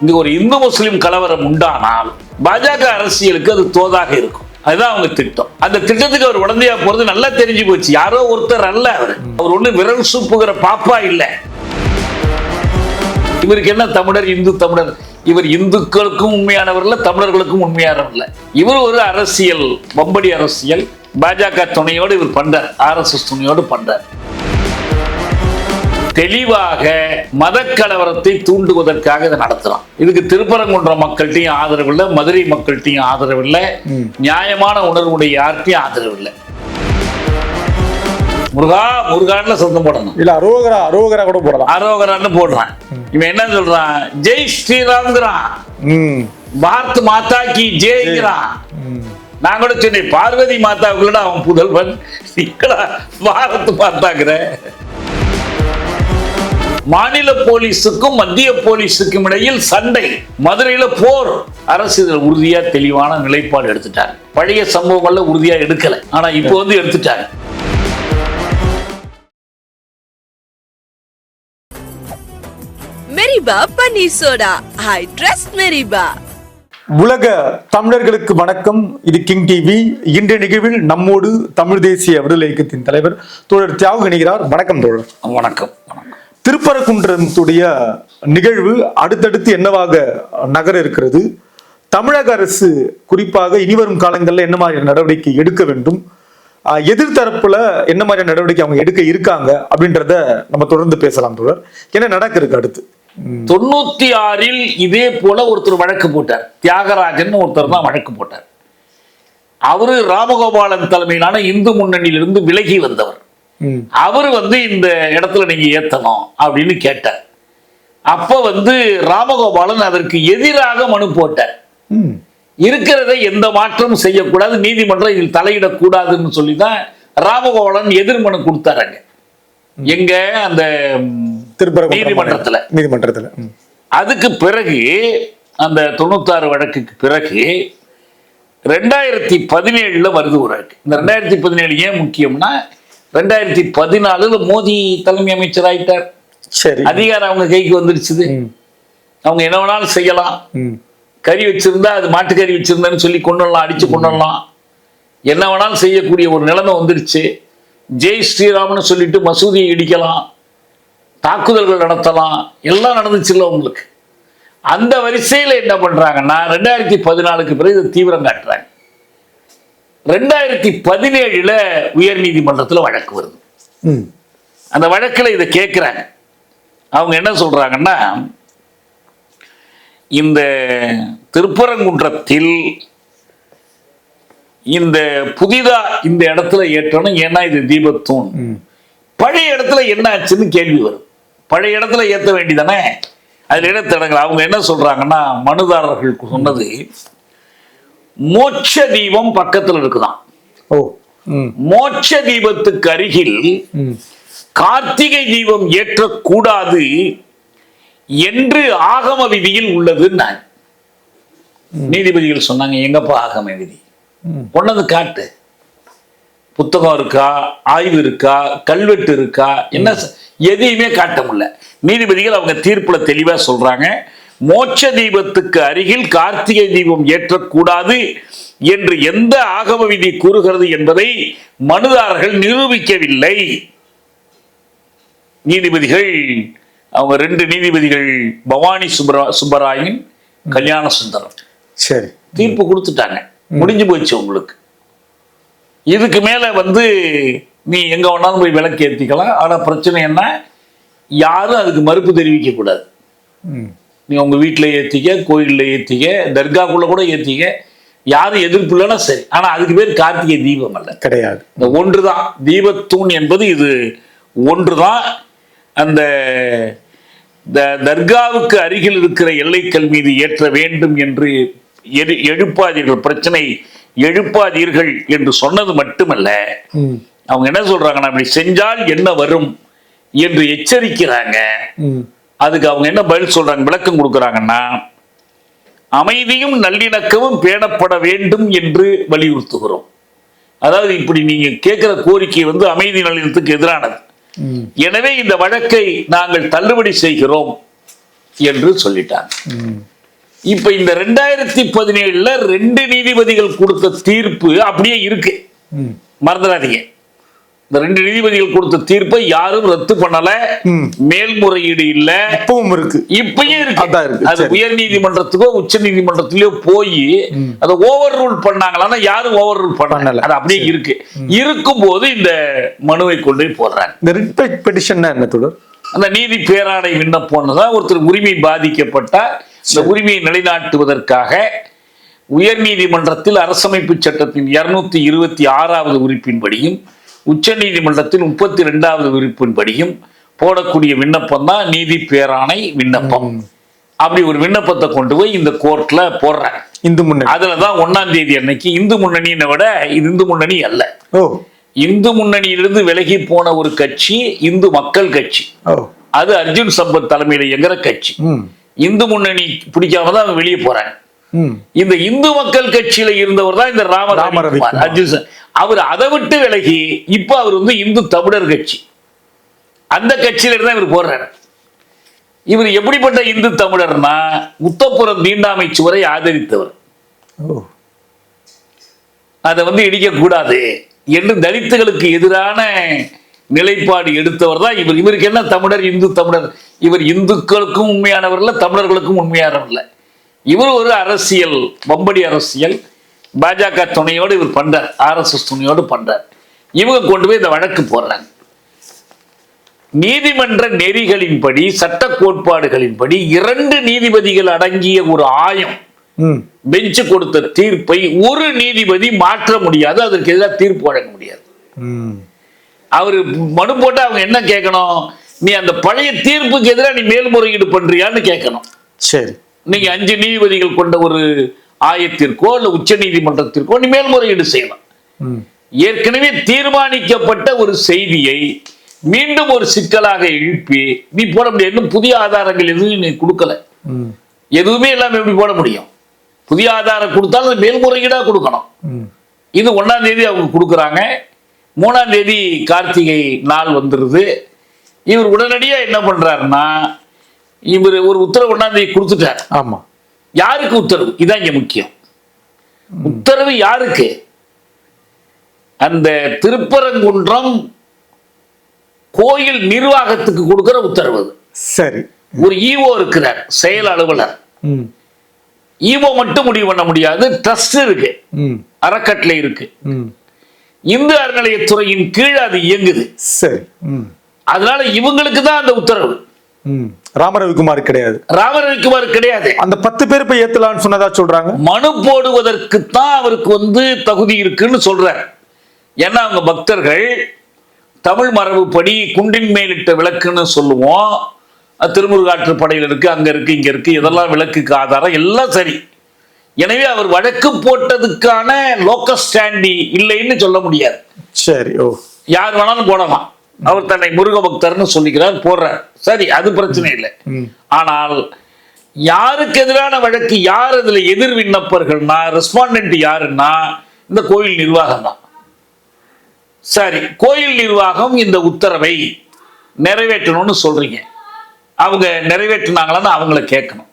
இங்க ஒரு இந்து முஸ்லிம் கலவரம் உண்டானால் பாஜக அரசியலுக்கு அது தோதாக இருக்கும். அதுதான் அவங்க திட்டம். அந்த திட்டத்துக்கு அவர் உடந்தையா போறது நல்லா தெரிஞ்சு போச்சு. யாரோ ஒருத்தர் அல்ல அவர். அவர் ஒண்ணு விரல் சூப்புகிற பாப்பா இல்ல. இவருக்கு என்ன தமிழர் இந்து தமிழர்? இவர் இந்துக்களுக்கும் உண்மையானவர் இல்ல தமிழர்களுக்கும் உண்மையானவர் இல்ல. இவர் ஒரு அரசியல் பம்படி அரசியல். பாஜக துணையோடு இவர் பண்றார். ஆர்எஸ்எஸ் துணையோடு பண்றார். தெளிவாக மத கலவரத்தை தூண்டுவதற்காக இதை நடத்துறான் இதுக்கு திருப்பரங்குன்றம் மக்கள்கிட்டையும் ஆதரவு இல்லை மதுரை மக்கள்கிட்டையும் ஆதரவு இல்லை நியாயமான உணர்வுடைய யார்கிட்டையும் ஆதரவு இல்லை முருகா முருகான்ல சொந்தம் போடணும். இல்ல அரோகரா அரோகரா கூட போடலாம். அரோகரான்னு போடுறான். இவன் என்ன சொல்றான்? ஜெய் ஸ்ரீராம்ங்கிறான். ம். பாரத் மாதா கி ஜெய்ங்கிறான் நான் கூட சொன்னேன் பார்வதி மாதாவுக்குள்ள அவன் புதல்வன். பாரத் மாதாங்கிற மாநில போலீஸுக்கும் மத்திய போலீஸுக்கும் இடையில் சண்டை. மதுரையில போர். அரசு இதுல உறுதியா தெளிவான நிலைப்பாடு எடுத்துட்டாங்க பழைய சம்பவங்கள்ல உறுதியா எடுக்கல. ஆனா இப்போ வந்து எடுத்துட்டாங்க மெரிபா பன்னீர் சோடா. I trust மெரிபா. உலக தமிழர்களுக்கு வணக்கம். இது கிங் டிவி. இன்றைய நிகழ்வில் நம்மோடு தமிழ் தேசிய விடுதலை இயக்கத்தின் தலைவர் தோழர் தியாகு இணைகிறார். வணக்கம் தோழர். வணக்கம் வணக்கம். திருப்பரங்குன்றத்துடைய நிகழ்வு அடுத்தடுத்து என்னவாக நகர இருக்கிறது தமிழக அரசு குறிப்பாக இனிவரும் காலங்களில் என்ன மாதிரியான நடவடிக்கை எடுக்க வேண்டும்? எதிர்த்தரப்புல என்ன மாதிரியான நடவடிக்கை அவங்க எடுக்க இருக்காங்க அப்படின்றத நம்ம தொடர்ந்து பேசலாம் தொடர் என்ன நடக்க இருக்கு அடுத்து? தொண்ணூத்தி ஆறில் இதே போல ஒருத்தர் வழக்கு போட்டார். தியாகராஜன் ஒருத்தர் தான் வழக்கு போட்டார். அவரு ராமகோபாலன் தலைமையிலான இந்து முன்னணியிலிருந்து விலகி வந்தவர். அவர் வந்து இந்த இடத்துல நீங்க ஏத்தணும் அப்படின்னு கேட்டார். அப்ப வந்து ராமகோபாலன் அதற்கு எதிராக மனு போட்டார். ம். இருக்கிறதை எந்த மாற்றமும் செய்யக்கூடாது நீதிமன்றம் இதில் தலையிடக்கூடாதுன்னு சொல்லி தான் ராமகோபாலன் எதிர்மனு கொடுத்தாருங்க எங்க அந்த நீதிமன்றத்துல. நீதிமன்றத்துல. அதுக்கு பிறகு அந்த தொண்ணூத்தாறு வழக்குக்கு பிறகு ரெண்டாயிரத்தி பதினேழுல வருது ஒரு இந்த ரெண்டாயிரத்தி பதினேழு ஏன் முக்கியம்னா ரெண்டாயிரத்தி பதினாலுல மோடி தலைமை அமைச்சர் ஆயிட்டார். சரி. அதிகாரம் அவங்க கைக்கு வந்துருச்சுது. அவங்க என்ன வேணாலும் செய்யலாம். கறி வச்சிருந்தா அது மாட்டுக்கறி வச்சிருந்தேன்னு சொல்லி கொண்டுடலாம் அடிச்சு கொண்டுடலாம் என்ன வேணாலும் செய்யக்கூடிய ஒரு நிலைமை வந்துருச்சு. ஜெய் ஸ்ரீராம்னு சொல்லிட்டு மசூதியை இடிக்கலாம் தாக்குதல்கள் நடத்தலாம். எல்லாம் நடந்துச்சுல்ல உங்களுக்கு அந்த வரிசையில் என்ன பண்றாங்கன்னா ரெண்டாயிரத்தி பதினாலுக்கு பிறகு இதை தீவிரம் காட்டுறாங்க. ரெண்டாயிரத்தி பதினேழுல உயர் நீதிமன்றத்தில் வழக்கு வருது. ம். அந்த வழக்கில் இதை கேட்குறாங்க அவங்க என்ன சொல்றாங்கன்னா இந்த திருப்பரங்குன்றத்தில் இந்த புதிதா இந்த இடத்துல ஏற்றணும் ஏன்னா இது தீபத்தூண். பழைய இடத்துல என்ன ஆச்சுன்னு கேள்வி வரும். பழைய இடத்துல ஏற்ற வேண்டியதானே அதுல என்ன தடங்கள் அவங்க என்ன சொல்றாங்கன்னா மனுதாரர்கள் சொன்னது மோட்ச தீபம் பக்கத்துல இருக்குதாம் ஓ. மோட்ச தீபத்துக்கு அருகில். கார்த்திகை தீபம் ஏற்றக்கூடாது என்று ஆகம விதியில் உள்ளது நான் நீதிபதிகள் சொன்னாங்க எங்கப்பா ஆகம விதி? பொண்ணது காட்டு. புத்தகம் இருக்கா ஆய்வு இருக்கா கல்வெட்டு இருக்கா என்ன எதையுமே காட்ட முடியல. நீதிபதிகள் அவங்க தீர்ப்புல தெளிவா சொல்றாங்க. மோட்ச தீபத்துக்கு அருகில் கார்த்திகை தீபம் ஏற்றக்கூடாது என்று எந்த ஆகம விதி கூறுகிறது என்பதை மனுதாரர்கள் நிரூபிக்கவில்லை. நீதிபதிகள் அவங்க ரெண்டு நீதிபதிகள் பவானி சுப்பரா சுப்பராயன் கல்யாண சுந்தரம். சரி. தீர்ப்பு கொடுத்துட்டாங்க. முடிஞ்சு போச்சு உங்களுக்கு இதுக்கு மேல வந்து நீ எங்க வேணாலும் போய் விளக்கு ஏத்திக்கலாம் ஆனா பிரச்சனை என்ன? யாரும் அதுக்கு மறுப்பு தெரிவிக்க கூடாது ம். நீ உங்க வீட்டுல ஏத்திக்க கோயில்ல ஏத்திக்க தர்காக்குள்ள கூட ஏத்திக்க யாரும் எதிர்ப்பு இல்லைன்னா சரி. ஆனா அதுக்கு பேர் கார்த்திகை தீபம் அல்ல. கிடையாது. இந்த ஒன்றுதான். தீபத்தூண் என்பது இது ஒன்றுதான். அந்த த- தர்காவுக்கு அருகில் இருக்கிற எல்லைக்கல் மீது ஏற்ற வேண்டும் என்று எடு- எழுப்பாதீர்கள். பிரச்சனை எழுப்பாதீர்கள் என்று சொன்னது மட்டுமல்ல. அவங்க என்ன சொல்றாங்கன்னா அப்படி செஞ்சால் என்ன வரும்? என்று எச்சரிக்கிறாங்க. அதுக்கு அவங்க என்ன பதில் சொல்றாங்க விளக்கம் கொடுக்குறாங்கன்னா அமைதியும் நல்லிணக்கமும் பேணப்பட வேண்டும் என்று வலியுறுத்துகிறோம் அதாவது இப்படி நீங்க கேட்கிற கோரிக்கை வந்து அமைதி நல்லிணத்துக்கு எதிரானது எனவே இந்த வழக்கை நாங்கள் தள்ளுபடி செய்கிறோம் என்று சொல்லிட்டாங்க ம். இப்ப இந்த ரெண்டாயிரத்தி பதினேழுல ரெண்டு நீதிபதிகள் கொடுத்த தீர்ப்பு அப்படியே இருக்கு ம். மறந்துடாதீங்க இந்த ரெண்டு நீதிபதிகள் கொடுத்த தீர்ப்பை யாரும் ரத்து பண்ணல. மேல்முறையீடு இல்ல. இப்பவும் இருக்கு. இப்பயும் இருக்கு. அது. உயர் நீதிமன்றத்துக்கோ உச்ச நீதிமன்றத்திலயோ போய் அதை ஓவர் ரூல் பண்ணாங்களா யாரும் ஓவர் ரூல் பண்ணல. அது அப்படியே இருக்கு. இருக்கும்போது இந்த மனுவை கொண்டு போடுறாங்க. இந்த ரிட் பெட்டிஷன் என்ன தொடர்? அந்த நீதி பேராணை விண்ணப்பம்னு தான் ஒருத்தர் உரிமை பாதிக்கப்பட்ட இந்த உரிமையை நிலைநாட்டுவதற்காக உயர் நீதிமன்றத்தில் அரசமைப்பு சட்டத்தின் இருநூத்தி இருபத்தி ஆறாவது உறுப்பின்படியும் உச்ச நீதிமன்றத்தில் முப்பத்தி ரெண்டாவது உறுப்பின்படியும் போடக்கூடிய விண்ணப்பம் தான் நீதி பேராணை விண்ணப்பம். அப்படி ஒரு விண்ணப்பத்தை கொண்டு போய் இந்த கோர்ட்ல போடுறாங்க. இந்து முன்னணி. அதுலதான் ஒன்னாம் தேதி அன்னைக்கு இந்து முன்னணியை விட இது இந்து முன்னணி அல்ல. இந்து முன்னணியிலிருந்து விலகி போன ஒரு கட்சி இந்து மக்கள் கட்சி. அது அர்ஜுன் சம்பத் தலைமையில இயங்குற கட்சி. இந்து முன்னணி பிடிக்காம தான் அவங்க வெளியே போறாங்க. இந்த இந்து மக்கள் கட்சியில இருந்தவர் தான் இந்த ராம ராம ரவிக்குமார் ரவிக்குமார். அர்ஜுன் அவர் அதை விட்டு விலகி இப்ப அவர் வந்து இந்து தமிழர் கட்சி. அந்த கட்சியில இருந்தா இவர் போடுறாரு. இவர் எப்படிப்பட்ட இந்து தமிழர்னா முத்தப்புறம் தீண்டாமை சுவரை ஆதரித்தவர். அதை வந்து இடிக்க கூடாது என்று தலித்துகளுக்கு எதிரான நிலைப்பாடு எடுத்தவர் தான் இவர். இவருக்கு என்ன தமிழர் இந்து தமிழர்? இவர் இந்துக்களுக்கும் உண்மையானவர் இல்ல தமிழர்களுக்கும் உண்மையானவர் இல்ல. இவர் ஒரு அரசியல் வம்படி அரசியல். பாஜக துணையோடு இவர் பண்றார் ஆர்எஸ்எஸ் துணையோடு பண்றார். இவங்க கொண்டு போய் இந்த வழக்கு போடுறாங்க. நீதிமன்ற நெறிகளின்படி சட்ட கோட்பாடுகளின்படி இரண்டு நீதிபதிகள் அடங்கிய ஒரு ஆயம் பெஞ்சு கொடுத்த தீர்ப்பை ஒரு நீதிபதி மாற்ற முடியாது அதற்கு எதிராக தீர்ப்பு வழங்க முடியாது. அவர் மனு போட்டு அவங்க என்ன கேட்கணும்? நீ அந்த பழைய தீர்ப்புக்கு எதிராக நீ மேல்முறையீடு பண்றியான்னு கேட்கணும். சரி. நீங்க அஞ்சு நீதிபதிகள் கொண்ட ஒரு ஆயத்திற்கோ இல்ல உச்ச நீதிமன்றத்திற்கோ நீ மேல்முறையீடு செய்யலாம். ஏற்கனவே தீர்மானிக்கப்பட்ட ஒரு செய்தியை மீண்டும் ஒரு சிக்கலாக எழுப்பி நீ போட முடியாது. இன்னும் புதிய ஆதாரங்கள் எதுவும் நீ கொடுக்கல. எதுவுமே இல்லாம எப்படி போட முடியும்? புதிய ஆதாரம் கொடுத்தாலும் அது மேல்முறையீடா கொடுக்கணும். இது ஒண்ணாம் தேதி அவங்க கொடுக்குறாங்க. மூணாம் தேதி கார்த்திகை நாள் வந்துருது. இவர் உடனடியா என்ன பண்றாருன்னா இவர் ஒரு உத்தரவு ஒண்ணாம் தேதி கொடுத்துட்டார். ஆமா. யாருக்கு உத்தரவு? இதான் இங்க முக்கியம். உத்தரவு யாருக்கு? அந்த திருப்பரங்குன்றம் கோயில் நிர்வாகத்துக்கு கொடுக்கிற உத்தரவு. சரி. ஒரு ஈஓ இருக்கிறார் செயல் அலுவலர். ஈஓ மட்டும் முடிவு பண்ண முடியாது ட்ரஸ்ட் இருக்கு. அறக்கட்டளை இருக்கு. இந்து அறநிலையத்துறையின் கீழ் அது இயங்குது. சரி. அதனால இவங்களுக்கு தான் அந்த உத்தரவு. ம். ராமரவிக்குமார் கிடையாது. ராமரவிக்குமார் கிடையாது. அந்த பத்து பேர் போய் ஏத்தலாம்னு சொன்னதா சொல்றாங்க? மனு போடுவதற்கு தான் அவருக்கு வந்து தகுதி இருக்குன்னு சொல்றார். ஏன்னா அவங்க பக்தர்கள் தமிழ் மரபுப்படி குண்டின் மேலிட்ட விளக்குன்னு சொல்லுவோம். திருமுருகாற்று படையில் இருக்கு அங்க இருக்கு இங்க இருக்கு இதெல்லாம் விளக்குக்கு ஆதாரம் எல்லாம் சரி. எனவே அவர் வழக்கு போட்டதுக்கான லோக்கல் ஸ்டாண்டி இல்லைன்னு சொல்ல முடியாது. சரி ஓ. யார் வேணாலும் போடலாம். அவர் தன்னை முருக பக்தர்னு சொல்லிக்கிறார் போடுறார். சரி அது பிரச்சனை இல்லை. ஆனால் யாருக்கு எதிரான வழக்கு யார் அதுல எதிர் விண்ணப்பர்கள்னா ரெஸ்பாண்டன்ட் யாருன்னா இந்த கோயில் நிர்வாகம் தான். சரி கோயில் நிர்வாகம் இந்த உத்தரவை நிறைவேற்றணும்னு சொல்றீங்க. அவங்க நிறைவேற்றினாங்களான்னு அவங்கள கேட்கணும்.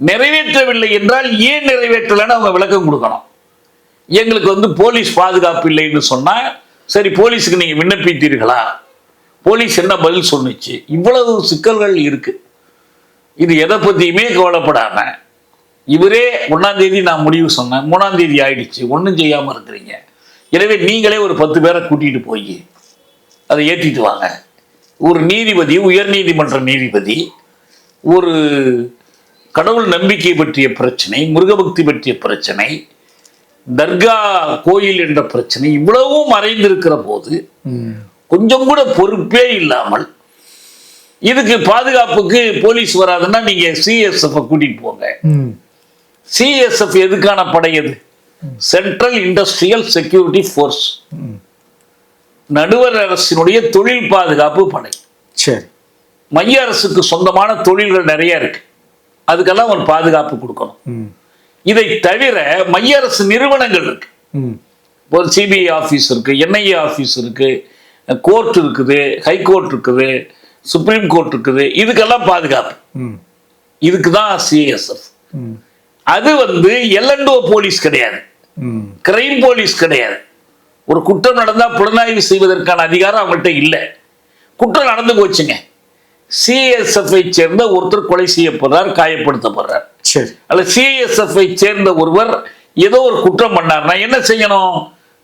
நிறைவேற்றவில்லை என்றால் ஏன் நிறைவேற்றலைன்னு அவங்க விளக்கம் கொடுக்கணும். எங்களுக்கு வந்து போலீஸ் பாதுகாப்பு இல்லைன்னு சொன்னா சரி போலீஸுக்கு நீங்கள் விண்ணப்பித்தீர்களா? போலீஸ் என்ன பதில் சொன்னிச்சு? இவ்வளவு சிக்கல்கள் இருக்கு. இது எதை பற்றியுமே கவலைப்படாம இவரே ஒன்றாம் தேதி நான் முடிவு சொன்னேன் மூணாம் தேதி ஆயிடுச்சு ஒன்றும் செய்யாமல் இருக்கிறீங்க. எனவே நீங்களே ஒரு பத்து பேரை கூட்டிகிட்டு போய் அதை ஏற்றிட்டு வாங்க. ஒரு நீதிபதி உயர் நீதிமன்ற நீதிபதி ஒரு கடவுள் நம்பிக்கை பற்றிய பிரச்சனை முருகபக்தி பற்றிய பிரச்சனை தர்கா கோயில் என்ற பிரச்சனை இவ்வளவும் மறைந்திருக்கிற போது கொஞ்சம் கூட பொறுப்பே இல்லாமல் இதுக்கு பாதுகாப்புக்கு போலீஸ் வராதுன்னா நீங்க சிஎஸ்எஃப் கூட்டிட்டு போங்க. சிஎஸ்எஃப் எதுக்கான படை அது? சென்ட்ரல் இண்டஸ்ட்ரியல் செக்யூரிட்டி ஃபோர்ஸ் நடுவர் அரசினுடைய தொழில் பாதுகாப்பு படை. சரி. மைய அரசுக்கு சொந்தமான தொழில்கள் நிறைய இருக்கு. அதுக்கெல்லாம் ஒரு பாதுகாப்பு கொடுக்கணும். இதை தவிர மைய அரசு நிறுவனங்கள் இருக்கு. ம். ஒரு சிபிஐ ஆஃபீஸ் இருக்கு என்ஐஏ ஆஃபீஸ் இருக்கு கோர்ட் இருக்குது ஹை கோர்ட் இருக்குது சுப்ரீம் கோர்ட் இருக்குது இதுக்கெல்லாம் பாதுகாப்பு. ம். இதுக்கு தான் சிஎஸ்எஃப் ம். அது வந்து எல்என்டோ போலீஸ் கிடையாது. கிரைம் போலீஸ் கிடையாது. ஒரு குற்றம் நடந்தா புலனாய்வு செய்வதற்கான அதிகாரம் அவங்கள்ட்ட இல்லை. குற்றம் நடந்து போச்சுங்க. சிஎஸ்எஃப் சேர்ந்த ஒருத்தர் கொலை செய்யப்படுறார் காயப்படுத்தப்படுறார். அல்ல சிஎஸ்எஃப் சேர்ந்த ஒருவர் ஏதோ ஒரு குற்றம் பண்ணார்னா என்ன செய்யணும்?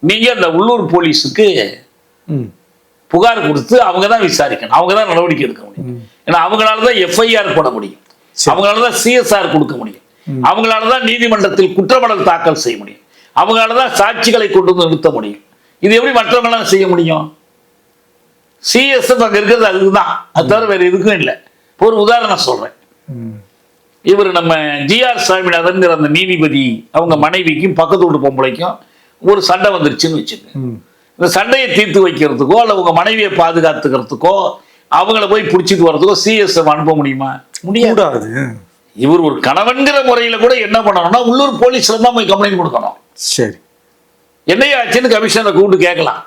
நீங்க அந்த உள்ளூர் போலீஸுக்கு. புகார் கொடுத்து அவங்க தான் விசாரிக்கணும். அவங்க தான் நடவடிக்கை எடுக்க முடியும். ஏன்னா அவங்களால தான் எஃப்ஐஆர் போட முடியும். அவங்களால தான் சிஎஸ்ஆர் கொடுக்க முடியும். அவங்களால தான் நீதிமன்றத்தில் குற்றமடல் தாக்கல் செய்ய முடியும். அவங்களால தான் சாட்சிகளை கொண்டு வந்து நிறுத்த முடியும். இது எப்படி மற்றவங்களால செய்ய முடியும்? சிஎஸ்எஃப் அங்க இருக்கிறது அதுதான். அது தவிர வேற எதுக்கும் இல்லை. ஒரு உதாரணம் சொல்றேன். இவர் நம்ம ஜிஆர் சாமிநாதன்கிற அந்த நீதிபதி அவங்க மனைவிக்கும் பக்கத்து வீட்டு பொம்பளைக்கும் ஒரு சண்டை வந்துருச்சுன்னு வச்சுக்கோங்க. ம். இந்த சண்டையை தீர்த்து வைக்கிறதுக்கோ அல்ல உங்க மனைவியை பாதுகாத்துக்கிறதுக்கோ அவங்கள போய் பிடிச்சிட்டு வர்றதுக்கோ சிஎஸ்எஃப் அனுப்ப முடியுமா? முடியாது. இவர் ஒரு கணவன்கிற முறையில கூட என்ன பண்ணணும்னா உள்ளூர் போலீஸ்ல தான் போய் கம்ப்ளைண்ட் கொடுக்கணும். சரி. என்னையா ஆச்சுன்னு கமிஷனை கூப்பிட்டு கேட்கலாம்.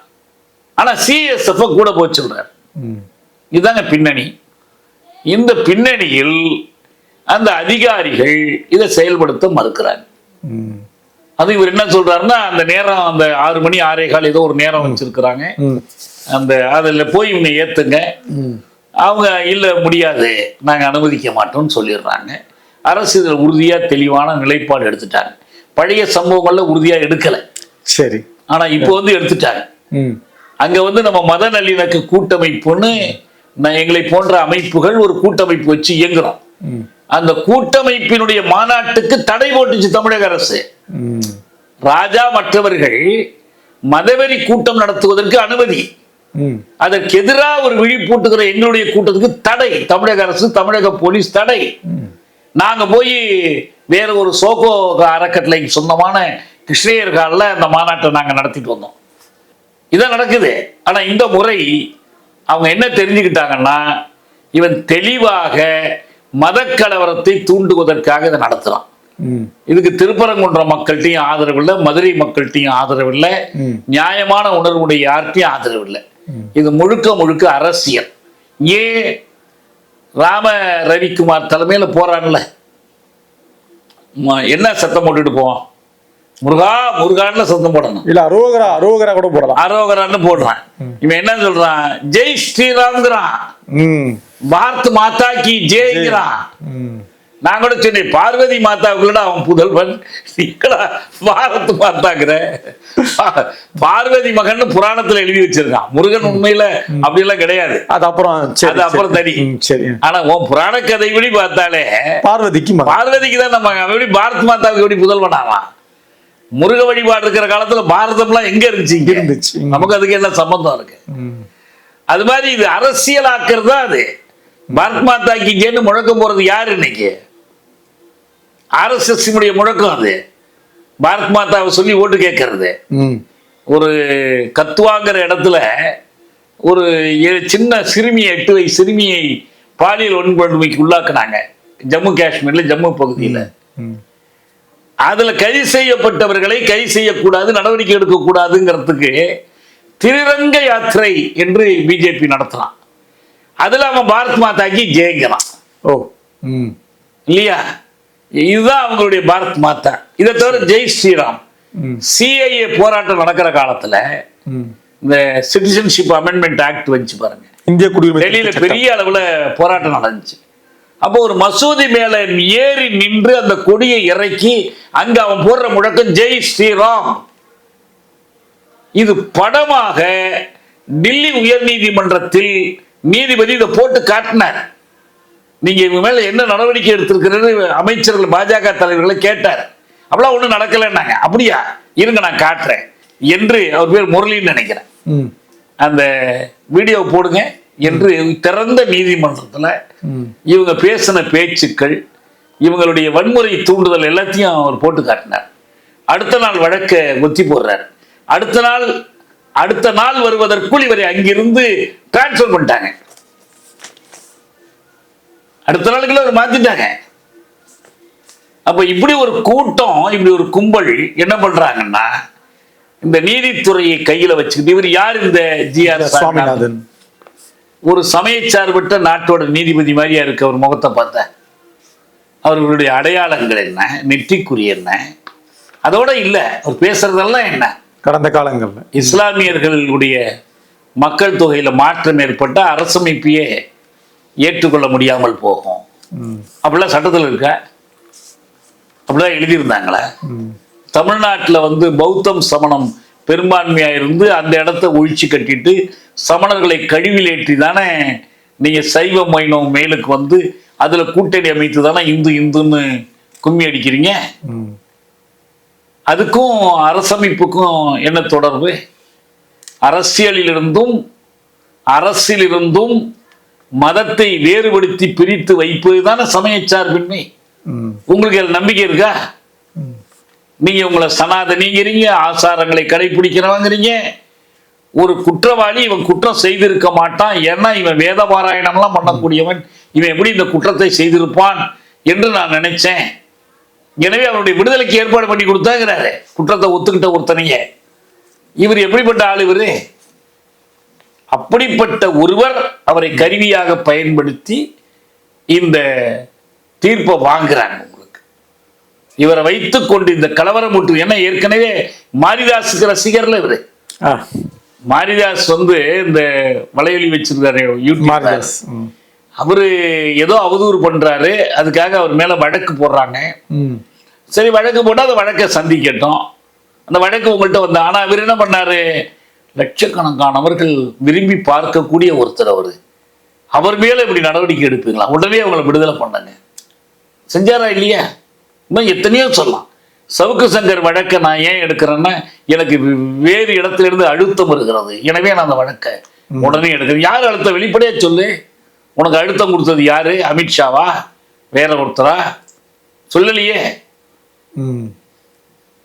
ஆனா சிஎஸ்எஃப் கூட போய் சொல்றாரு. இதுதாங்க பின்னணி. இந்த பின்னணியில் அந்த அதிகாரிகள் இதை செயல்படுத்த மறுக்கிறாங்க. அது இவர் என்ன சொல்றாருன்னா அந்த நேரம் அந்த ஆறு மணி ஆறே கால் ஏதோ ஒரு நேரம் வச்சிருக்கிறாங்க. அந்த அதுல போய் இவங்க ஏத்துங்க. அவங்க இல்ல முடியாது நாங்க அனுமதிக்க மாட்டோம்னு சொல்லிடுறாங்க அரசு இதுல உறுதியா தெளிவான நிலைப்பாடு எடுத்துட்டாங்க பழைய சம்பவங்கள்ல உறுதியா எடுக்கல சரி ஆனா இப்போ வந்து எடுத்துட்டாங்க. அங்க வந்து நம்ம மத நல்லிணக்க கூட்டமைப்புன்னு நான் எங்களை போன்ற அமைப்புகள் ஒரு கூட்டமைப்பு வச்சு இயங்குறோம். அந்த கூட்டமைப்பினுடைய மாநாட்டுக்கு தடை போட்டுச்சு தமிழக அரசு. ராஜா மற்றவர்கள் மதவெறி கூட்டம் நடத்துவதற்கு அனுமதி. அதற்கு எதிராக ஒரு விழிப்பூட்டுகிற எங்களுடைய கூட்டத்துக்கு தடை. தமிழக அரசு தமிழக போலீஸ் தடை. நாங்க போய் வேற ஒரு சோகோ அறக்கட்டளைக்கு சொந்தமான கிருஷ்ணயர் காலில் அந்த மாநாட்டை நாங்க நடத்திட்டு வந்தோம். இதான் நடக்குது. ஆனா இந்த முறை அவங்க என்ன தெரிஞ்சுக்கிட்டாங்கன்னா இவன் தெளிவாக மதக்கலவரத்தை தூண்டுவதற்காக இதை நடத்துறான் ம். இதுக்கு திருப்பரங்குன்றம் மக்கள்கிட்டையும் ஆதரவு இல்லை மதுரை மக்கள்கிட்டையும் ஆதரவு இல்லை. நியாயமான உணர்வுடைய யார்கிட்டையும் ஆதரவு இல்லை. இது முழுக்க முழுக்க அரசியல். ஏன் ராம ரவிக்குமார் தலைமையில போறான்ல? என்ன சத்தம் போட்டுட்டு போவான்? முருகா முருகான்னு சத்தம் போடணும். இல்ல அரோகரா அரோகரா கூட போடலாம். அரோகரான்னு போடுறான். இவன் என்ன சொல்றான்? ஜெய் ஸ்ரீராம்ங்கிறான். பாரத் மாதா கி ஜெய்ங்கிறான். நான் கூட சொன்னேன் பார்வதி மாதாவுக்குள்ளடா அவன் புதல்வன் நீங்களா பாரத் மாதாங்கிற? பார்வதி மகன் புராணத்துல எழுதி வச்சிருக்கான். முருகன் உண்மையில அப்படி எல்லாம் கிடையாது. அது அப்புறம் சரி, அது அப்புறம். தனி. சரி. ஆனா உன் புராண கதைப்படி பார்த்தாலே பார்வதிக்கு. பார்வதிக்கு தான் நம்ம எப்படி பாரத் மாதாவுக்கு எப்படி புதல்வனாவான் முருக வழிபாடு இருக்கிற காலத்துல பாரதம்லாம் எங்க இருந்துச்சு இங்க? இருந்துச்சு. நமக்கு அதுக்கு என்ன சம்பந்தம் இருக்கு. அது மாதிரி இது அரசியலாக்குறது தான் அது பாரத் மாதா கி ஜென்னு முழக்கம் போறது யாரு இன்னைக்கு ஆர்எஸ்எஸ் முழக்கம் அது பாரத் மாதாவை சொல்லி ஓட்டு கேட்கறது. ஒரு கத்துவாங்கிற இடத்துல ஒரு சின்ன சிறுமியை எட்டு வயசு சிறுமியை பாலியல் வன்கொடுமைக்கு உள்ளாக்குனாங்க ஜம்மு காஷ்மீர்ல ஜம்மு பகுதியில். அதுல கைது செய்யப்பட்டவர்களை கைது செய்யக்கூடாது நடவடிக்கை எடுக்கக்கூடாதுங்கிறதுக்கு திரிரங்க யாத்திரை என்று பிஜேபி நடத்தலாம் அதுல அவன் பாரத் மாதாக்கு ஜெயங்கிறான் ஓ ம். இல்லையா இதுதான் அவங்களுடைய பாரத் மாதா இதை தவிர ஜெய் ஸ்ரீராம் ம். சிஐஏ போராட்டம் நடக்கிற காலத்துல. இந்த சிட்டிசன்ஷிப் அமெண்ட்மெண்ட் ஆக்ட் வந்துச்சு பாருங்க இந்திய குடியுரிமை டெல்லியில. பெரிய அளவுல போராட்டம் நடந்துச்சு அப்போ ஒரு மசூதி மேல ஏறி நின்று அந்த கொடியை இறக்கி அங்க அவன் போடுற முழக்கம் ஜெய் ஸ்ரீராம். இது படமாக டில்லி உயர்நீதிமன்றத்தில் நீதிபதி இதை போட்டு காட்டினார். நீங்க இவங்க மேல என்ன நடவடிக்கை எடுத்திருக்கிறது அமைச்சர்கள் பாஜக தலைவர்களை கேட்டார். அப்படிலாம் ஒண்ணும் நடக்கலைன்னாங்க. அப்படியா இருங்க நான் காட்டுறேன். என்று அவர் பேர் முரளின்னு நினைக்கிறேன். அந்த வீடியோ போடுங்க. என்று திறந்த நீதிமன்றத்துல. இவங்க பேசின பேச்சுக்கள் இவங்களுடைய வன்முறை தூண்டுதல் எல்லாத்தையும் அவர் போட்டு காட்டினார். அடுத்த நாள் வழக்க ஒத்தி போடுறார். அடுத்த நாள் அடுத்த நாள் வருவதற்குள் இவரை அங்கிருந்து டிரான்ஸ்ஃபர் பண்ணிட்டாங்க. அடுத்த நாளுக்குள்ள அவர் மாத்திட்டாங்க. அப்ப இப்படி ஒரு கூட்டம் இப்படி ஒரு கும்பல் என்ன பண்றாங்கன்னா இந்த நீதித்துறையை கையில வச்சுக்கிட்டு இவர் யார் இந்த ஜி ஆர் சுவாமிநாதன். ஒரு சமயச்சார்பற்ற நாட்டோட நீதிபதி மாதிரியா இருக்கு அவர் முகத்தை பார்த்தா. அவர்களுடைய அடையாளங்கள் என்ன? நெற்றிக்குறி என்ன? அதோட இல்லை அவர் பேசுறதெல்லாம் என்ன? கடந்த காலங்கள்ல இஸ்லாமியர்களுடைய மக்கள் தொகையில மாற்றம் ஏற்பட்ட அரசமைப்பையே ஏற்றுக்கொள்ள முடியாமல் போகும். அப்படிலாம் சட்டத்தில் இருக்கா? அப்படிலாம் எழுதியிருந்தாங்களா? தமிழ்நாட்டில் வந்து பௌத்தம் சமணம் பெரும்பான்மையா இருந்து அந்த இடத்த ஒழிச்சு கட்டிட்டு சமணர்களை கழிவில் ஏற்றி தானே நீங்க சைவ மைனம் மேலுக்கு வந்து அதுல கூட்டணி அமைத்து தானே இந்து இந்துன்னு கும்மி அடிக்கிறீங்க. அதுக்கும் அரசமைப்புக்கும் என்ன தொடர்பு? அரசியலிலிருந்தும் அரசிலிருந்தும் மதத்தை வேறுபடுத்தி பிரித்து வைப்பது தானே சமயச்சார்பின்மை உங்களுக்கு நம்பிக்கை இருக்கா? நீங்க உங்களை சனாதனிங்கிறீங்க ஆசாரங்களை கடைபிடிக்கிறவங்கிறீங்க. ஒரு குற்றவாளி இவன் குற்றம் செய்திருக்க மாட்டான். ஏன்னா இவன் வேத பாராயணம்லாம் பண்ணக்கூடியவன். இவன் எப்படி இந்த குற்றத்தை செய்திருப்பான் என்று நான் நினைச்சேன். எனவே அவனுடைய விடுதலைக்கு ஏற்பாடு பண்ணி கொடுத்தாங்கிறாரு. குற்றத்தை ஒத்துக்கிட்ட ஒருத்தனைய. இவர் எப்படிப்பட்ட ஆள் இவரு? அப்படிப்பட்ட ஒருவர் அவரை கருவியாக பயன்படுத்தி இந்த தீர்ப்பை வாங்குறாங்க. இவரை வைத்துக் கொண்டு இந்த கலவரம் முட்டு ஏன்னா ஏற்கனவே மாரிதாஸுக்கு ரசிகர்ல இவரு. மாரிதாஸ் வந்து இந்த வலையொலி வச்சிருக்காரு யூடியூப் அவரு ஏதோ அவதூறு பண்றாரு. அதுக்காக அவர் மேல வழக்கு போடுறாங்க. சரி வழக்கு போட்டா அந்த வழக்கை சந்திக்கட்டும். அந்த வழக்கு உங்கள்கிட்ட வந்த ஆனா இவர் என்ன பண்ணாரு? லட்சக்கணக்கானவர்கள் விரும்பி பார்க்கக்கூடிய ஒருத்தர் அவரு. அவர் மேல இப்படி நடவடிக்கை எடுப்பீங்களா? உடனே அவங்களை விடுதலை பண்ணாங்க செஞ்சாரா இல்லையா? இன்னும் எத்தனையோ சொல்லலாம். சவுக்கு சங்கர் வழக்கை நான் ஏன் எடுக்கிறேன்னா எனக்கு வேறு இடத்துல இருந்து அழுத்தம் இருக்கிறது எனவே நான் அந்த வழக்கை உடனே எடுக்கிறேன். யார் அழுத்தம்? வெளிப்படையா சொல்லு. உனக்கு அழுத்தம் கொடுத்தது யாரு? அமித்ஷாவா வேற ஒருத்தரா? சொல்லலையே. ம்.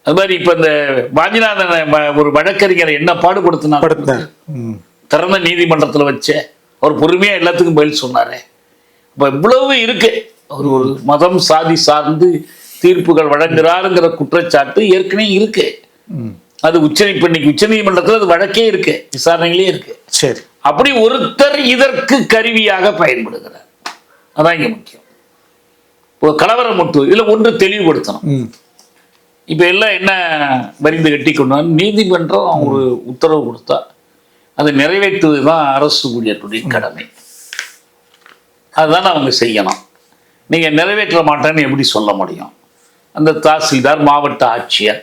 அது மாதிரி இப்ப இந்த வாஞ்சிநாதன் ஒரு வழக்கறிஞரை என்ன ம், திறந்த நீதிமன்றத்துல வச்சு அவர் பொறுமையா எல்லாத்துக்கும் பதில் சொன்னாரு. இப்ப இவ்வளவு இருக்கு. அவர் ஒரு மதம் சாதி சார்ந்து தீர்ப்புகள் வழங்குறாருங்கிற குற்றச்சாட்டு ஏற்கனவே இருக்கு. அது உச்ச இப்ப இன்னைக்கு உச்ச நீதிமன்றத்துல அது வழக்கே இருக்கு விசாரணையிலே இருக்கு. சரி. அப்படி ஒருத்தர் இதற்கு கருவியாக பயன்படுகிறார். அதான் இங்க முக்கியம். இப்போ கலவரம் மட்டும் இதுல ஒன்று தெளிவுபடுத்தணும். இப்ப எல்லாம் என்ன வரிந்து கட்டி கொண்டு வந்து நீதிமன்றம் ஒரு உத்தரவு கொடுத்தா அதை நிறைவேற்றுவது தான் அரசு ஊழியர்களுடைய கடமை. அதுதான் அவங்க செய்யணும். நீங்க நிறைவேற்ற மாட்டேன்னு எப்படி சொல்ல முடியும்? அந்த தாசில்தார் மாவட்ட ஆட்சியர்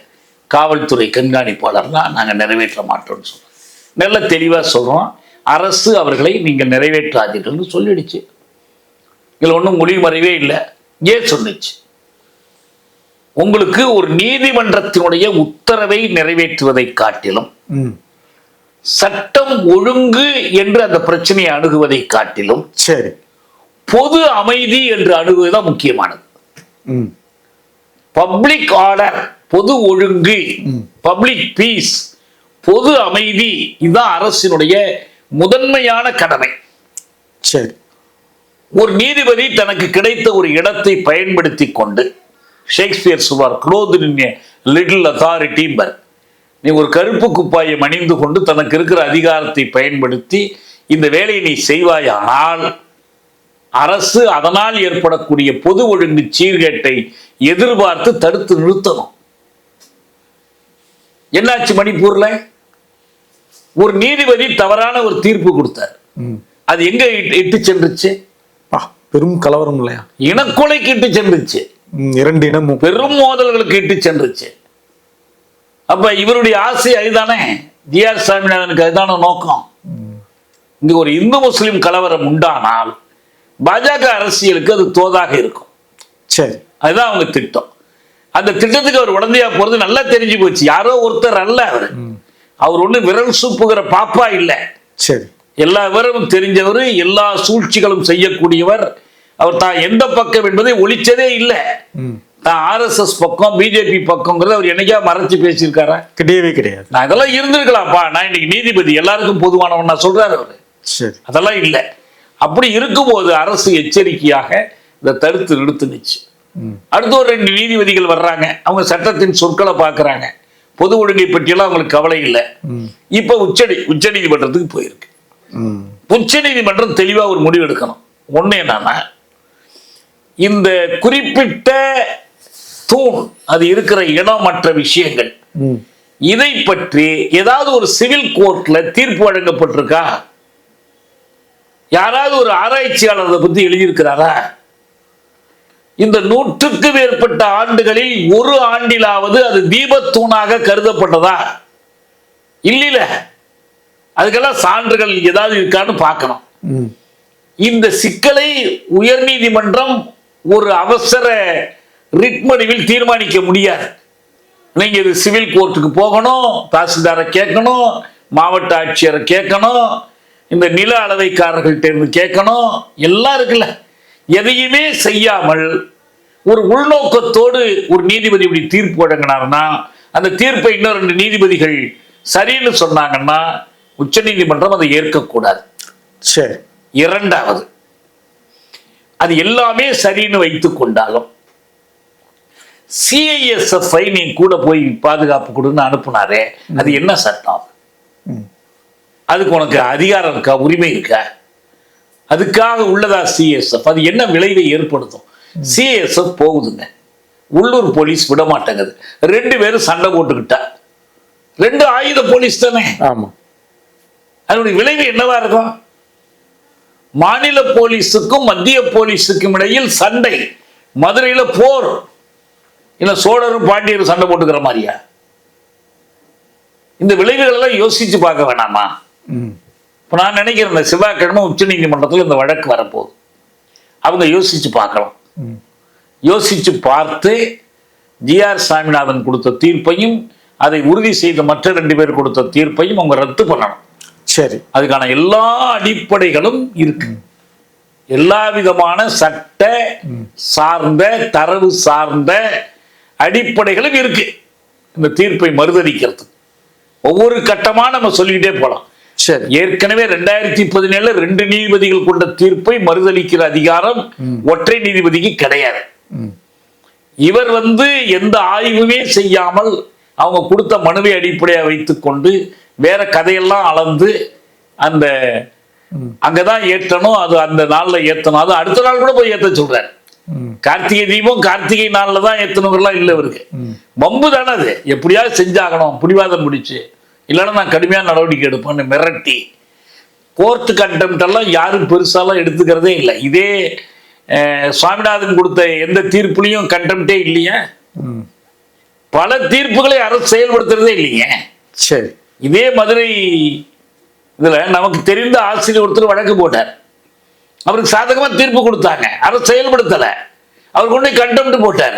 காவல்துறை கண்காணிப்பாளர்லாம் நாங்கள் நிறைவேற்ற மாட்டோம்னு சொல்றோம். நல்ல தெளிவாக சொல்றோம். அரசு அவர்களை நீங்கள் நிறைவேற்றாதீர்கள்னு சொல்லிடுச்சு. இதில் ஒன்றும் மொழிமறைவே இல்லை. ஏன் சொன்னுச்சு? உங்களுக்கு ஒரு நீதிமன்றத்தினுடைய உத்தரவை நிறைவேற்றுவதை காட்டிலும். சட்டம் ஒழுங்கு என்று அந்த பிரச்சனையை அணுகுவதை காட்டிலும் சரி. பொது அமைதி என்று அணுகுவதுதான் முக்கியமானது. ம், பப்ளிக் ஆர்டர் பொது ஒழுங்கு பப்ளிக் பீஸ் பொது அமைதி இதுதான் அரசினுடைய முதன்மையான கடமை. சரி. ஒரு நீதிபதி தனக்கு கிடைத்த ஒரு இடத்தை பயன்படுத்தி கொண்டு ஷேக்ஸ்பியர் சுவார் க்ளோத் லிட்டில் அத்தாரிட்டி நீ ஒரு கருப்பு குப்பாயம் அணிந்து கொண்டு தனக்கு இருக்கிற அதிகாரத்தை பயன்படுத்தி இந்த வேலையை நீ செய்வாயானால் அரசு அதனால் ஏற்படக்கூடிய பொது ஒழுங்கு சீர்கேட்டை எதிர்பார்த்து தடுத்து நிறுத்தணும். என்னாச்சு மணிப்பூர்ல? ஒரு நீதிபதி தவறான ஒரு தீர்ப்பு கொடுத்தார். அது எங்க இட்டு- சென்றுச்சு? பெரும் கலவரம் இல்லையா? இனக்கொலைக்கு இட்டு சென்றுச்சு. இரண்டு இனமும் பெரும் மோதல்களுக்கு இட்டு சென்றுச்சு. அப்ப இவருடைய ஆசை அதுதானே? ஜி ஆர் சாமிநாதனுக்கு அதுதான நோக்கம்? இங்க ஒரு இந்து முஸ்லிம் கலவரம் உண்டானால் பாஜக அரசியலுக்கு அது தோதாக இருக்கும். சரி. அதுதான் அவங்க திட்டம். அந்த திட்டத்துக்கு அவர் உடந்தையா போறது நல்லா தெரிஞ்சு போச்சு. யாரோ ஒருத்தர் அல்ல அவர். அவர் ஒண்ணு விரல் சூப்புகிற பாப்பா இல்லை. சரி. எல்லா விவரமும் தெரிஞ்சவர் எல்லா சூழ்ச்சிகளும் செய்யக்கூடியவர். அவர் தான் எந்த பக்கம் என்பதை ஒழிச்சதே இல்லை. தான் ஆர்எஸ்எஸ் பக்கம் பிஜேபி பக்கங்கிறத அவர் என்னைக்கா மறைச்சு பேசியிருக்காரா? கிடையவே கிடையாது. நான் இதெல்லாம் இருந்திருக்கலாம்ப்பா. நான் இன்னைக்கு நீதிபதி எல்லாருக்கும் பொதுவானவன் நான் சொல்றாரு அவரு. சரி. அதெல்லாம் இல்லை. அப்படி இருக்கும்போது அரசு எச்சரிக்கையாக இதை தடுத்து நிறுத்துனுச்சு. அடுத்து ஒரு ரெண்டு நீதிபதிகள் வர்றாங்க. அவங்க சட்டத்தின் சொற்களை பார்க்கறாங்க. பொது ஒழுங்கை பற்றியெல்லாம் அவங்களுக்கு கவலை இல்லை. இப்ப உச்சடி உச்ச நீதிமன்றத்துக்கு போயிருக்கு. உச்ச நீதிமன்றம் தெளிவா ஒரு முடிவு எடுக்கணும். ஒண்ணு என்னன்னா இந்த குறிப்பிட்ட தூண் அது இருக்கிற இடம் மற்ற விஷயங்கள். இதை பற்றி ஏதாவது ஒரு சிவில் கோர்ட்ல தீர்ப்பு வழங்கப்பட்டிருக்கா? யாராவது ஒரு ஆராய்ச்சியாளர் அதை பத்தி எழுதியிருக்கிறாரா? இந்த நூற்றுக்கு மேற்பட்ட ஆண்டுகளில் ஒரு ஆண்டிலாவது அது தீபத்தூணாக கருதப்பட்டதா? இல்லைல. அதுக்கெல்லாம் சான்றுகள் ஏதாவது இருக்கான்னு பார்க்கணும். இந்த சிக்கலை உயர்நீதிமன்றம் ஒரு அவசர ரிட் மனுவில் தீர்மானிக்க முடியாது. நீங்க இது சிவில் கோர்ட்டுக்கு போகணும் தாசில்தாரை கேட்கணும் மாவட்ட ஆட்சியரை கேட்கணும் இந்த நில அளவைக்காரர்கள்ட்ட இருந்து கேட்கணும் எல்லாம் இருக்குல்ல. எதையுமே செய்யாமல் ஒரு உள்நோக்கத்தோடு ஒரு நீதிபதி இப்படி தீர்ப்பு வழங்கினார்னா அந்த தீர்ப்பை இன்னும் ரெண்டு நீதிபதிகள் சரின்னு சொன்னாங்கன்னா உச்சநீதிமன்றம் அதை ஏற்கக்கூடாது. சரி. இரண்டாவது அது எல்லாமே சரின்னு வைத்துக் கொண்டாலும் சிஐஎஸ்எஃப்ஐ நீ கூட போய் பாதுகாப்பு கொடுன்னு அனுப்புனாரே அது என்ன சட்டம். அதுக்கு உனக்கு அதிகாரம் இருக்கா உரிமை இருக்கா? அதுக்காக உள்ளதா சிஎஸ்எஃப் அது என்ன விளைவை ஏற்படுத்தும்? சிஎஸ்எஃப் போகுதுங்க. உள்ளூர் போலீஸ் விட மாட்டேங்குது ரெண்டு பேரும் சண்டை போட்டுக்கிட்டா. ரெண்டு ஆயுத போலீஸ் தானே. ஆமா. அதனுடைய விளைவு என்னவா இருக்கும்? மாநில போலீஸுக்கும் மத்திய போலீஸுக்கும் இடையில் சண்டை. மதுரையில போர். இல்ல சோழரும் பாண்டியரும் சண்டை போட்டுக்கிற மாதிரியா? இந்த விளைவுகள் எல்லாம் யோசிச்சு பார்க்க வேணாமா. இப்ப நான் நினைக்கிறேன் இந்த செவ்வாய்க்கிழமை உச்ச நீதிமன்றத்தில் இந்த வழக்கு வரப்போகுது. அவங்க யோசிச்சு பார்க்கலாம். யோசிச்சு பார்த்து ஜிஆர் சாமிநாதன் கொடுத்த தீர்ப்பையும் அதை உறுதி செய்த மற்ற ரெண்டு பேர் கொடுத்த தீர்ப்பையும் அவங்க ரத்து பண்ணணும். சரி. அதுக்கான எல்லா அடிப்படைகளும் இருக்கு. எல்லா விதமான சட்ட சார்ந்த தரவு சார்ந்த அடிப்படைகளும் இருக்கு. இந்த தீர்ப்பை மறுதளிக்கிறது ஒவ்வொரு கட்டமா நம்ம சொல்லிக்கிட்டே சரி ஏற்கனவே ரெண்டாயிரத்தி பதினேழுல ரெண்டு நீதிபதிகள் கொண்ட தீர்ப்பை மறுதளிக்கிற அதிகாரம் ஒற்றை நீதிபதிக்கு கிடையாது. இவர் வந்து எந்த ஆய்வுமே செய்யாமல் அவங்க கொடுத்த மனுவை அடிப்படையாக வைத்துக்கொண்டு வேற கதையெல்லாம் அளந்து அந்த அங்கதான் ஏற்றணும் அது அந்த நாள்ல ஏத்தணும். அது அடுத்த நாள் கூட போய் ஏத்த சொல்றாரு. கார்த்திகை தீபம் கார்த்திகை நாள்ல தான் ஏத்தணுங்கிறலாம் இல்லை இவருக்கு. வம்பு தானே அது. எப்படியாவது செஞ்சாகணும். பிடிவாதம் பிடிச்சு. இல்லைன்னா நான் கடுமையான நடவடிக்கை எடுப்பேன்னு மிரட்டி கோர்ட்டு கண்டெம்ட் எல்லாம் யாரும் பெருசாலாம் எடுத்துக்கிறதே இல்லை. இதே சுவாமிநாதன் கொடுத்த எந்த தீர்ப்புலையும் கண்டெம்ட்டே இல்லையா. பல தீர்ப்புகளை அரசு செயல்படுத்துறதே இல்லைங்க சரி. இதே மதுரை இதுல நமக்கு தெரிந்த ஆசிரியர் ஒருத்தர் வழக்கு போட்டார். அவருக்கு சாதகமா தீர்ப்பு கொடுத்தாங்க. அரசு செயல்படுத்தல. அவர் கொண்டு கண்டெம்ட் போட்டார்.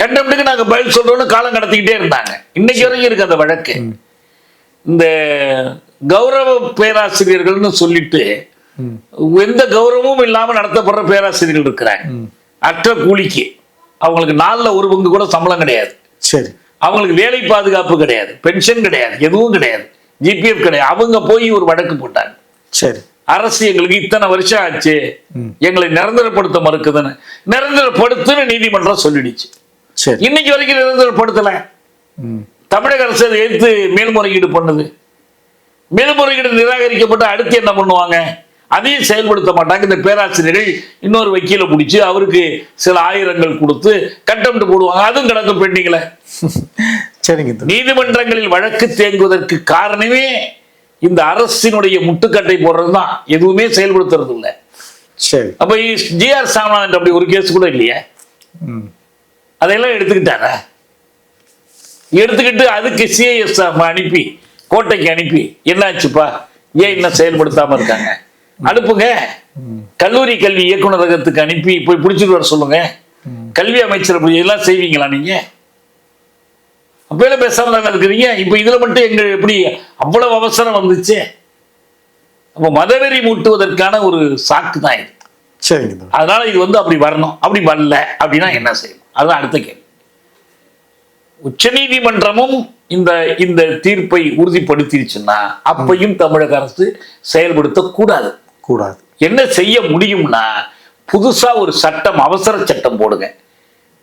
கண்டெம்ட்டுக்கு நாங்க பதில் சொல்றோம்னு காலம் கடத்திக்கிட்டே இருந்தாங்க. இன்னைக்கு வரைக்கும் இருக்கு அந்த வழக்கு. இந்த கௌரவ பேராசிரியர்கள்னு சொல்லிட்டு. எந்த கௌரவமும் இல்லாம நடத்தப்படுற பேராசிரியர்கள் இருக்கிறாங்க. அற்ற கூலிக்கு. அவங்களுக்கு நாள்ல ஒரு பங்கு கூட சம்பளம் கிடையாது. சரி. அவங்களுக்கு வேலை பாதுகாப்பு கிடையாது. பென்ஷன் கிடையாது. எதுவும் கிடையாது. ஜிபிஎஃப் கிடையாது. அவங்க போய் ஒரு வழக்கு போட்டாங்க. சரி. அரசு எங்களுக்கு இத்தனை வருஷம் ஆச்சு. எங்களை நிரந்தரப்படுத்த மறுக்குதுன்னு. நிரந்தரப்படுத்துன்னு நீதிமன்றம் சொல்லிடுச்சு. சரி. இன்னைக்கு வரைக்கும் நிரந்தரப்படுத்தல. தமிழக அரசு அதை எதிர்த்து மேல்முறையீடு பண்ணுது. மேல்முறையீடு நிராகரிக்கப்பட்டு அடுத்து என்ன பண்ணுவாங்க? அதையும் செயல்படுத்த மாட்டாங்க. இந்த பேராசிரியர்கள் இன்னொரு வக்கீலை பிடிச்சி அவருக்கு சில ஆயிரங்கள் கொடுத்து கட்டம்ட்டு போடுவாங்க. அதுவும் கிடக்கும் பெண்டிங்ல சரிங்க. நீதிமன்றங்களில் வழக்கு தேங்குவதற்கு காரணமே இந்த அரசினுடைய முட்டுக்கட்டை போடுறது தான். எதுவுமே செயல்படுத்துறது இல்லை. சரி. அப்ப ஜிஆர் சாமிநாதன் அப்படி ஒரு கேஸ் கூட இல்லையே. அதையெல்லாம் எடுத்துக்கிட்டாரா? எடுத்துக்கிட்டு அதுக்கு சிஐஎஸ் அனுப்பி கோட்டைக்கு அனுப்பி என்னாச்சுப்பா? ஏன் இன்னும் செயல்படுத்தாம இருக்காங்க? அனுப்புங்க. கல்லூரி கல்வி இயக்குநரகத்துக்கு அனுப்பி போய் பிடிச்சிட்டு வர சொல்லுங்க. கல்வி அமைச்சர் போய் எல்லாம் செய்வீங்களா நீங்க? அப்பயில பேசாம தானே இருக்கிறீங்க? இப்ப இதுல மட்டும் எங்க எப்படி அவ்வளவு அவசரம் வந்துச்சு. அப்ப மதவெறி மூட்டுவதற்கான ஒரு சாக்கு தான் இது. சரிங்க. அதனால இது வந்து அப்படி வரணும். அப்படி வரல அப்படின்னா என்ன செய்யணும்? அதுதான் அடுத்த கேள்வி. உச்சநீதிமன்றமும் இந்த இந்த தீர்ப்பை உறுதிப்படுத்திருச்சுன்னா அப்பையும் தமிழக அரசு செயல்படுத்தக்கூடாது. கூடாது. என்ன செய்ய முடியும்னா புதுசா ஒரு சட்டம் அவசர சட்டம் போடுங்க.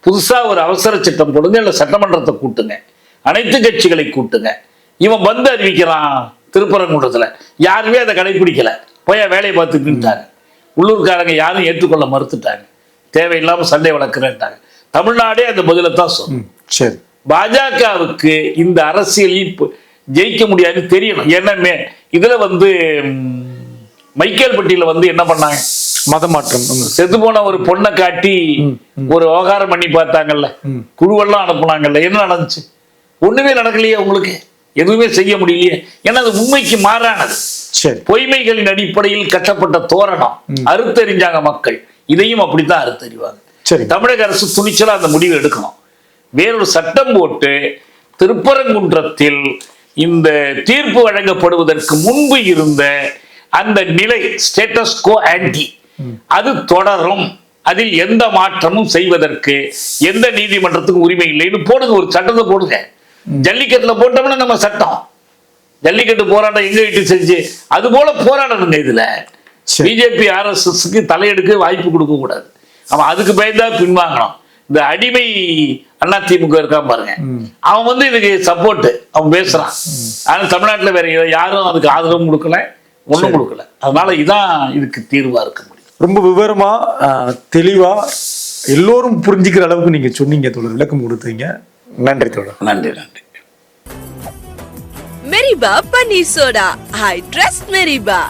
புதுசா ஒரு அவசர சட்டம் போடுங்க இல்ல சட்டமன்றத்தை கூட்டுங்க. அனைத்து கட்சிகளை கூட்டுங்க. இவன் வந்து அறிவிக்கிறான் திருப்பரங்குன்றத்துல. யாருமே அதை கடைபிடிக்கல போய் வேலையை பார்த்துக்கிட்டாங்க உள்ளூர்காரங்க யாரும் ஏற்றுக்கொள்ள மறுத்துட்டாங்க. தேவையில்லாம சண்டை வளர்க்குறேன்ட்டாங்க. தமிழ்நாடே அந்த பதிலை தான் சொல்லும் சரி. பாஜகவுக்கு இந்த அரசியலில் ஜெயிக்க முடியாதுன்னு தெரியணும். ஏன்னா மே- இதுல வந்து ம், மைக்கேல்பட்டியில வந்து என்ன பண்ணாங்க? மதமாற்றம். செத்து போன ஒரு பொண்ணை காட்டி ஒரு விவகாரம் பண்ணி பார்த்தாங்கல்ல. குழுவெல்லாம் அனுப்புனாங்கல்ல. என்ன நடந்துச்சு? ஒண்ணுமே நடக்கலையே உங்களுக்கு எதுவுமே செய்ய முடியலையே. ஏன்னா அது உண்மைக்கு மாறானது. சரி. பொய்மைகளின் அடிப்படையில் கட்டப்பட்ட தோரணம். அறுத்தறிஞ்சாங்க மக்கள். இதையும் அப்படித்தான் அறுத்தறிவாங்க. சரி. தமிழக அரசு துணிச்சலா அந்த முடிவு எடுக்கணும். வேறொரு சட்டம் போட்டு திருப்பரங்குன்றத்தில் இந்த தீர்ப்பு வழங்கப்படுவதற்கு முன்பு இருந்த அந்த நிலை ஸ்டேட்டஸ் கோ ஆன்டி அது தொடரும். அதில் எந்த மாற்றமும் செய்வதற்கு எந்த நீதிமன்றத்துக்கும் உரிமை இல்லைன்னு போடுங்க ஒரு சட்டத்தை போடுங்க. ஜல்லிக்கட்டுல போட்டோம்னா நம்ம சட்டம். ஜல்லிக்கட்டு போராட்டம் எங்க வீட்டு செஞ்சு அது போல போராடணுங்க இதுல. பிஜேபி ஆர்எஸ்எஸ்க்கு தலையெடுக்க வாய்ப்பு கொடுக்க கூடாது அவன் அதுக்கு பயந்தா பின்வாங்கணும் இந்த அடிமை அண்ணா திமுக இருக்கான் பாருங்க. அவன் வந்து இதுக்கு சப்போர்ட் அவன் பேசுறான். ஆனா தமிழ்நாட்டுல வேற யாரும் அதுக்கு ஆதரவும் கொடுக்கல ஒண்ணும் கொடுக்கல. அதனால இதான் இதுக்கு தீர்வா இருக்க முடியும். ரொம்ப விவரமா தெளிவா எல்லோரும் புரிஞ்சுக்கிற அளவுக்கு நீங்க சொன்னீங்க தோழர். விளக்கம் கொடுத்தீங்க. நன்றி தோழர். நன்றி நன்றி. Meriba panneer soda. I trust Meriba.